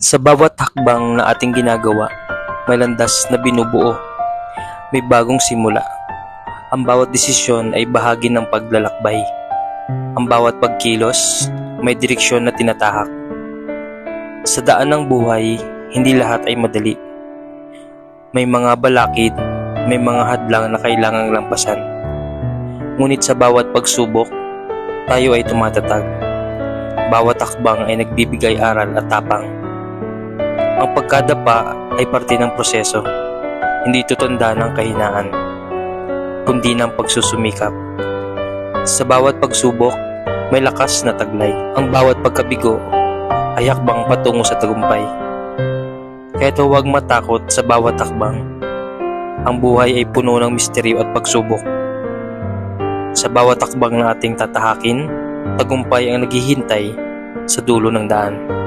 Sa bawat hakbang na ating ginagawa, may landas na binubuo. May bagong simula. Ang bawat desisyon ay bahagi ng paglalakbay. Ang bawat pagkilos, may direksyon na tinatahak. Sa daan ng buhay, hindi lahat ay madali. May mga balakid, may mga hadlang na kailangang lampasan. Ngunit sa bawat pagsubok, tayo ay tumatatag. Bawat hakbang ay nagbibigay aral at tapang. Ang pagkadapa ay parte ng proseso, hindi ito tanda ng kahinaan, kundi ng pagsusumikap. Sa bawat pagsubok, may lakas na taglay. Ang bawat pagkabigo ay hakbang patungo sa tagumpay. Kaya huwag matakot sa bawat hakbang. Ang buhay ay puno ng misteryo at pagsubok. Sa bawat hakbang na ating tatahakin, tagumpay ang naghihintay sa dulo ng daan.